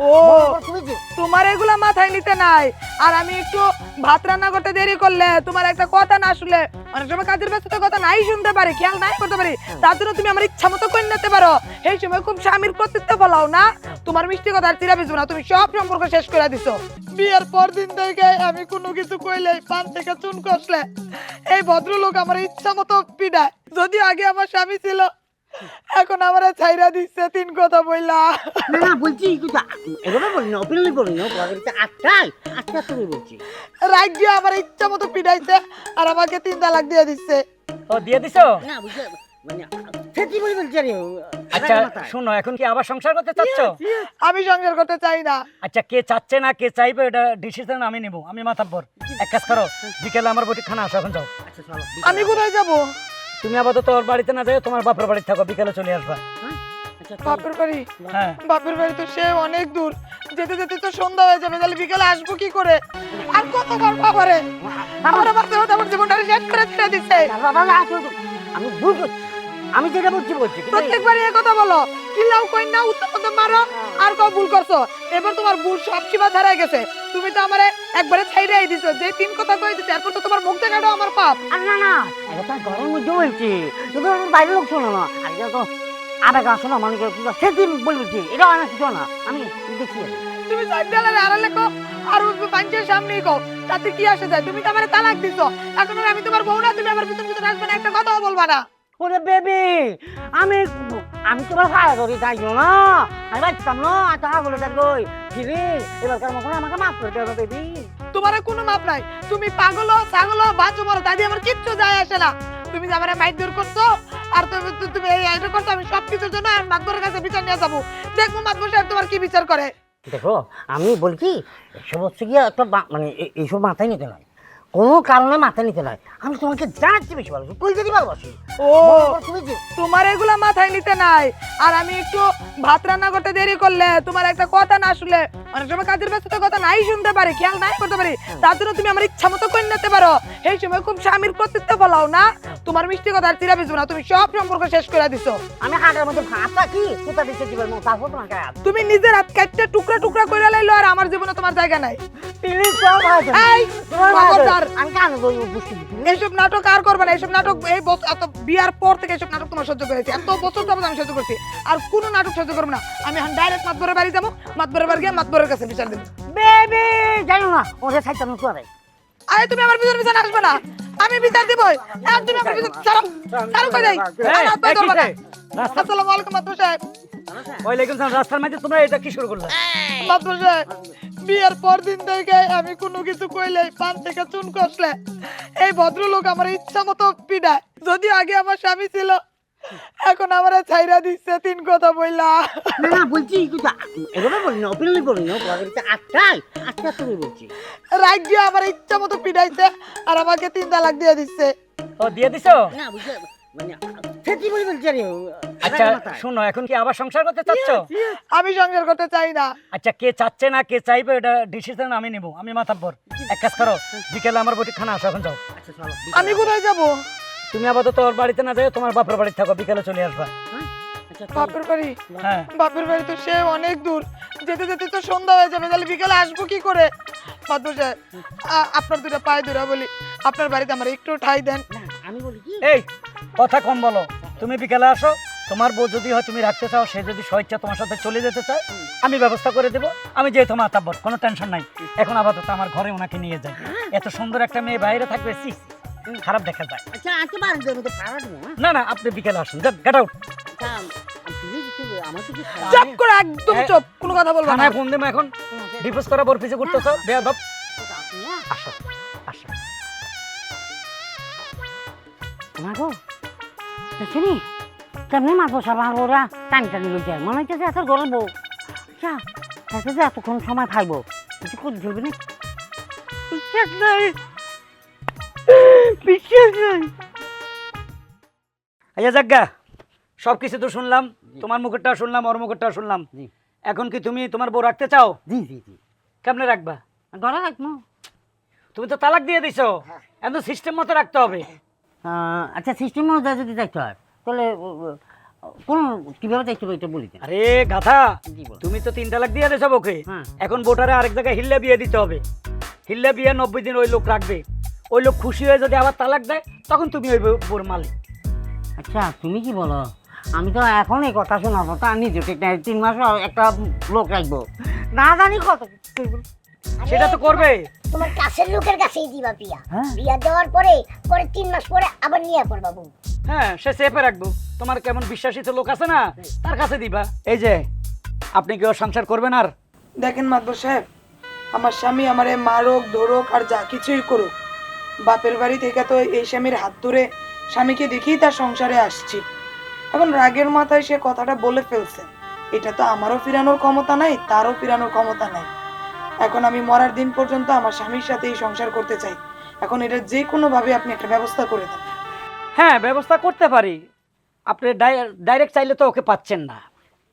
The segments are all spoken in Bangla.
ও তোমার এগুলা মাথায় নিতে নাই। আর আমি একটু ভাত রান্না করতে দেরি করলে তোমার একটা কথা না শুনলে অনেক সময় কাজের ব্যস্ততার কথা নাই শুনতে পারি খেয়াল নাই করতে পারি। তার জন্য তুমি আমার ইচ্ছা মতো করে নিতে পারো। এই সময় খুব স্বামীর কর্তৃত্ব ফলাও না। তোমার মিষ্টি কথা আর চিরা না তুমি সব সম্পর্ক শেষ করে দিছো। বিয়ের পর দিন থেকে আমি কোনো কিছু কইলে পান থেকে চুন কষলে। এই ভদ্রলোক আমার ইচ্ছা মতো পিডায় যদি আগে আমার স্বামী ছিল এখন আমার ছাইরা দিচ্ছে তিন কথা বইলা। না না বলছি কিন্তু এভাবে বলি না ওপেনলি বলি না কথা আটটাই আটটা তুমি বলছি। রাজ্য আমার ইচ্ছা মতো পিডাইছে আর আমাকে তিন তালাক দিয়ে দিচ্ছে ও দিয়ে দিছো? না বুঝতে মানে সেটি বলি বলছি আরে আচ্ছা শোনো এখন কি আবার সংসার করতে চাচ্ছ? আমি সংসার করতে চাই না। আচ্ছা কে চাচ্ছে না কে চাইবে এটা ডিসিশন আমি নিব। আমি মাথাব্বর এক কাজ করো বিকেলে আমার বটি খানা আসো এখন যাও। আচ্ছা আমি কোথায় যাব? তুমি আপাতত ওর বাড়িতে না যাও তোমার বাপের বাড়িতে থাকো বিকেলে চলে আসবা। আচ্ছা বাপের বাড়ি? হ্যাঁ। বাপের বাড়ি তো সে অনেক দূর। যেতে যেতে তো সন্ধ্যা হয়ে যাবে তাহলে বিকেলে আসব কি করে? আর কতবার বাবারে? আমার জীবনটা শেষ করে ছেড়ে বাবা না আমি ভুল করছি আমি যেটা বলছি বলছি কিন্তু প্রত্যেকবারই এ কথা বলো। কিল্লাও কই না উত্তর মতো মারো। আর কও ভুল করছ? এবার তোমার ভুল সব সীমা ছাড়াই গেছে। তুমি তো আমারে একবারে ছাইড়াই দিছো। যে তিন কথা কই দিতে এরপর তো তোমার মুখ দেখাটাও আমার পাপ। আর না না এটা তো ঘরের মধ্যে বলছি। কিন্তু বাইরের লোক শোনো না। আর এটা তো আবেগ আসো না মানে সেটি বলছি? এটা হয় না কিছু না। আমি দেখি তুমি সাইডালের আড়ালে কো আর পাঞ্চের সামনেই কো তাতে কি আসে যায়? তুমি তো আমারে তালাক দিছো। এখন আর আমি তোমার বউ না তুমি আমার ভিতর ভিতর আসবে না একটা কথাও বলবা না। ওরে বেবি আমি আমি তোমার করি তাই না আমি বাঁচতাম না টাকা বলে দেখ গই ফিরি এবার কার মতো আমাকে মাফ করে দেবে বেবি। তোমার কোনো মাপ নাই। তুমি পাগল ছাগল বাঁচো মরো তাই দিয়ে আমার কিচ্ছু যায় আসে না। তুমি যে আমার মাইক দূর করছ আর তুমি তুমি এই আইটা করছ আমি সব কিছুর জন্য আমি মাতবরের কাছে বিচার নিয়ে যাব। দেখব মাতবর সাহেব তোমার কি বিচার করে? দেখো আমি বলছি এসব হচ্ছে গিয়ে একটা মানে এইসব মাথায় নিতে নয়। কোনো কারণে মাথায় নিতে নয়। আমি তোমাকে জানাচ্ছি বেশি ভালো তুই যদি ভালোবাসি ও তুমি তোমার এগুলো মাথায় নিতে নাই। আর আমি একটু ভাত রান্না করতে দেরি করলে তোমার একটা কথা না শুনলে অনেক সময় কাজের ব্যস্ততার কথা নাই শুনতে পারি খেয়াল নাই করতে পারি। তার জন্য তুমি আমার ইচ্ছা মতো করে নিতে পারো। এই সময় খুব স্বামীর কর্তৃত্ব ফলাও না। তোমার মিষ্টি কথা আর না তুমি সব সম্পর্ক শেষ করে দিছো। আমি হাটের মধ্যে ভাতটা কি কোথা মতো তারপর তোমাকে তুমি নিজের হাত কাটতে টুকরা টুকরা করে লাইলো আর আমার জীবনে তোমার জায়গা নাই। প্লিজ সব ভাই এই খবরদার আমি কেন বলব বুঝতে এইসব নাটক আর করবে না এইসব নাটক এই এত বিয়ার পর থেকে এইসব নাটক তোমার সহ্য করেছি। এত বছর যাবত আমি সহ্য করছি। আর কোনো নাটক সহ্য করব না। আমি এখন ডাইরেক্ট মাতবরের বাড়ি যাব। মাতবরের বাড়ি গিয়ে মাতবরের কাছে বিচার দেবো বেবি জানো না ওদের সাইড আমি করে আরে তুমি আমার বিচার বিচার আসবে না। আমি বিচার দিবই। আর তুমি আমার বিচার ছাড়ো ছাড়ো কই কি আসসালামু আলাইকুম মাতবর সাহেব। ওয়ালাইকুম সালাম রাস্তার মাঝে তোমরা এটা কি শুরু করলে? মাতবর সাহেব বিয়ের পর দিন থেকে আমি কোনো কিছু কইলে পান থেকে চুন কষলে। এই ভদ্রলোক আমার ইচ্ছা মতো পিডায়। যদি আগে আমার স্বামী ছিল এখন আমার ছাইরা দিচ্ছে তিন কথা বইলা। না না বলছি কিন্তু এভাবে বলি না ওপেনলি বলি না কথা আটটাই আটটা তুমি বলছি। রাজ্য আমার ইচ্ছা মতো পিডাইছে আর আমাকে তিন তালাক দিয়ে দিচ্ছে। ও দিয়ে দিছো? না বুঝতে মানে সেটি বলি বলছি আরে আচ্ছা শোনো এখন কি আবার সংসার করতে চাচ্ছ? আমি সংসার করতে চাই না। আচ্ছা কে চাচ্ছে না কে চাইবে এটা ডিসিশন আমি নিব আমি মাথাব্বর এক কাজ করো বিকেলে আমার বটি খানা আসো এখন যাও। আচ্ছা আমি কোথায় যাব? তুমি আপাতত ওর বাড়িতে না যাও তোমার বাপের বাড়িতে থাকো বিকেলে চলে আসবা। আচ্ছা বাপের বাড়ি? হ্যাঁ। বাপের বাড়ি তো সে অনেক দূর। যেতে যেতে তো সন্ধ্যা হয়ে যাবে তাহলে বিকেলে আসব কি করে? সাহেব আপনার দুটো পায়ে দূরা বলি। আপনার বাড়িতে আমার একটু ঠাই দেন। আমি বলি কি? এই কথা কম বলো। তুমি বিকেলে আসো তোমার বউ যদি হয় তুমি রাখতে চাও সে যদি স্বেচ্ছা তোমার সাথে চলে যেতে চায় আমি ব্যবস্থা করে দেবো। আমি যেহেতু মাতাব্বর কোনো টেনশন নাই। এখন আপাতত আমার ঘরে ওনাকে নিয়ে যাই। এত সুন্দর একটা মেয়ে বাইরে থাকবে সি, খারাপ দেখা যায়। আচ্ছা আচ্ছা বাড়িতে মধ্যে ভাড়া দেবো হ্যাঁ? না না আপনি বিকেলে আসুন। গেট আউট আচ্ছা চুপ করে একদম চুপ। কোনো কথা বলব না। ফোন দেবো এখন। ডিভোর্স করা বর পিছিয়ে করতেছো? বেয়াদব। আসো আসো। মাগো দেখছিনি কেমনি মাগো সাবান ওরা টানি টানি লই যায়? মনে হচ্ছে এত গরম বউ। আচ্ছা তাতে যে এতক্ষণ সময় খাইবো কিছু করে ধরবি না। আচ্ছা যাজ্ঞা সব কিছু তো শুনলাম তোমার মুখেরটা শুনলাম ওর মুখেরটা শুনলাম। এখন কি তুমি তোমার বউ রাখতে চাও? জি জি জি। কেমনে রাখবা? ঘরে রাখব। তুমি তো তালাক দিয়ে দিছো। এখন সিস্টেম মতো রাখতে হবে। আচ্ছা সিস্টেম অনুযায়ী যদি দেখতে হয় তাহলে কোন কীভাবে দেখতে এটা বলি আরে গাথা তুমি তো তিন তালাক দিয়ে দেছো ওকে হ্যাঁ। এখন ভোটারে আরেক জায়গায় হিল্লে বিয়ে দিতে হবে। হিল্লে বিয়ে নব্বই দিন ওই লোক রাখবে। ওই লোক খুশি হয়ে যদি আবার তালাক দেয় তখন তুমি ওই বোর মালিক। আচ্ছা তুমি কি বলো? আমি তো এখন এই কথা শোনাবো তা নিজে ঠিক নাই তিন মাস একটা লোক রাখব। না জানি কত সেটা তো করবে। তোমার কাছের লোকের কাছেই দিবা বিয়া। হ্যাঁ। বিয়া দেওয়ার পরে পরে তিন মাস পরে আবার নিয়ে পড়বা বউ। হ্যাঁ সে চেপে রাখব। তোমার কেমন বিশ্বাসিত লোক আছে না তার কাছে দিবা। এই যে আপনি কি ওর সংসার করবেন আর? দেখেন মাদবর সাহেব আমার স্বামী আমারে মারক ধরুক আর যা কিছুই করুক বাপের বাড়ি থেকে তো এই স্বামীর হাত ধরে স্বামীকে দেখেই তার সংসারে আসছি। এখন রাগের মাথায় সে কথাটা বলে ফেলছে। এটা তো আমারও ফিরানোর ক্ষমতা নাই তারও ফিরানোর ক্ষমতা নাই। এখন আমি মরার দিন পর্যন্ত আমার স্বামীর সাথেই সংসার করতে চাই। এখন এটা যে কোনো ভাবে আপনি একটা ব্যবস্থা করে দেন। হ্যাঁ ব্যবস্থা করতে পারি। আপনি ডাইরেক্ট চাইলে তো ওকে পাচ্ছেন না।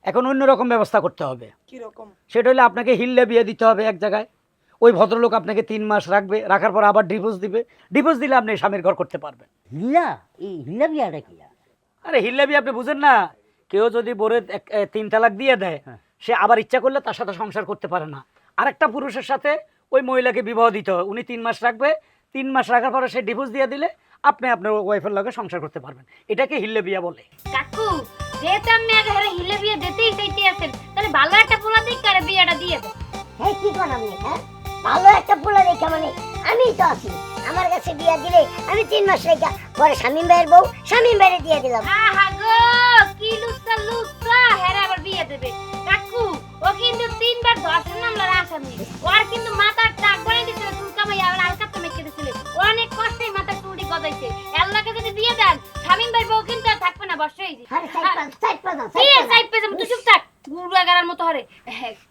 এখন অন্যরকম ব্যবস্থা করতে হবে। কীরকম? সেটা হলে আপনাকে হিল্লে বিয়ে দিতে হবে এক জায়গায়। ওই ভদ্রলোক আপনাকে তিন মাস রাখবে রাখার পর আবার ডিভোর্স দিবে। ডিভোর্স দিলে আপনি স্বামীর ঘর করতে পারবেন। হিলা এই হিলা বিয়াটা কি আরে? হিল্লে বিয়ে আপনি বুঝেন না কেউ যদি বোরে এক- এ, তিন তালাক দিয়ে দেয় হ্যাঁ। সে আবার ইচ্ছা করলে তার সাথে সংসার করতে পারে না। আরেকটা পুরুষের সাথে ওই মহিলাকে বিবাহ দিতে হয় উনি তিন মাস রাখবে তিন মাস রাখার পরে সে ডিভোর্স দিয়ে দিলে আপনি আপনার ওয়াইফের লগে সংসার করতে পারবেন। এটাকে হিল্লে বিয়া বলে। কাকু যেহেতু আপনি আগে হেরে হিলে বিয়ে দিতেই চাইতে আছেন তাহলে ভালো একটা পোলা দিক করে বিয়েটা দিয়ে দেন। হ্যাঁ কি করাম হ্যাঁ? ভালো একটা পোলা দেখা মানে আমি তো আছি। আমার কাছে বিয়া দিলে আমি তিন মাস রেখা পরে স্বামীন ভাইয়ের বউ স্বামীন ভাইয়ের দিয়ে দিলাম। আহা গো কি লুচ্চা লুচ্চা হেরে আবার বিয়ে দেবে। কাকু ও কিন্তু তিনবার ধর্ষণ মামলার আসামি। ওর কিন্তু মাথার টাক বানিয়ে দিছিল চুল কামাই আবার আলকা তো মেখে দিছিল অনেক কষ্টে মাথার চুলটি গজাইছে। আল্লাহকে যদি বিয়ে দেন স্বামীন ভাই বউ কিন্তু আর থাকবে না বসে আরে সাইড পেজে তুই চুপ থাক গুরু মতো হরে।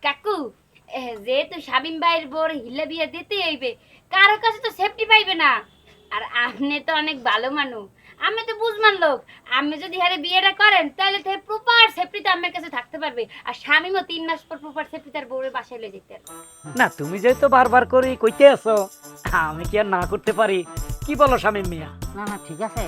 কাকু এহ, যেহেতু শামিম ভাইয়ের বোর হিলে বিয়ে দিতে হইবে কারও কাছে তো সেফটি পাইবে না। আর আপনি তো অনেক ভালো মানুষ। আমি তো বুঝমান লোক। আমি যদি হারে বিয়েটা করেন তাহলে তো প্রপার সেফটিতে আমার কাছে থাকতে পারবে। আর স্বামীও তিন মাস পর প্রপার সেফটি তার বাসায় যেতে না তুমি যেহেতু বারবার করে কইতে আছো আমি কি আর না করতে পারি? কি বলো স্বামী মিয়া? না না ঠিক আছে।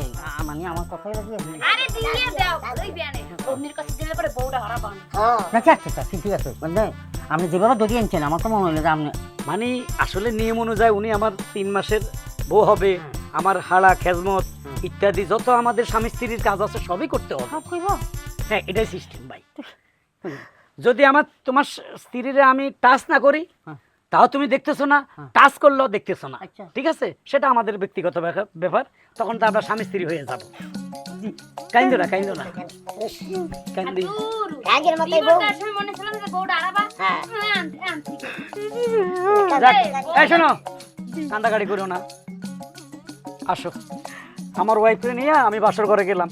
মানে আমার কথাই লাগিয়ে আরে দিয়ে দাও ওই বিয়ানে। অন্যের কাছে দিলে পরে বউটা হারাবো হ্যাঁ। আচ্ছা আচ্ছা আচ্ছা, ঠিক আছে। মানে আপনি যেভাবে ধরিয়ে আনছেন আমার তো মনে হলো যে আপনি মানে আসলে নিয়ম অনুযায়ী উনি আমার তিন মাসের বউ হবে আমার হাড়া খেজমত ইত্যাদি যত আমাদের স্বামী স্ত্রীর কাজ আছে সবই করতে হবে। সব হ্যাঁ এটাই সিস্টেম ভাই। যদি আমার তোমার স্ত্রীরে আমি টাচ না করি হ্যাঁ। তাও তুমি দেখতেছো না হ্যাঁ। টাচ করলেও দেখতেছো না। আচ্ছা। ঠিক আছে? সেটা আমাদের ব্যক্তিগত ব্যাপার- ব্যাপার। তখন তো আমরা স্বামী স্ত্রী হয়ে যাব। কাইন্দ না কাইন্দ না। কাইন্দি। দূর রাগের বউ। মনে ছিল যে হ্যাঁ। হ্যাঁ, এই শোনো করো না। আসো। আমার ওয়াইফকে নিয়ে আমি বাসর ঘরে গেলাম।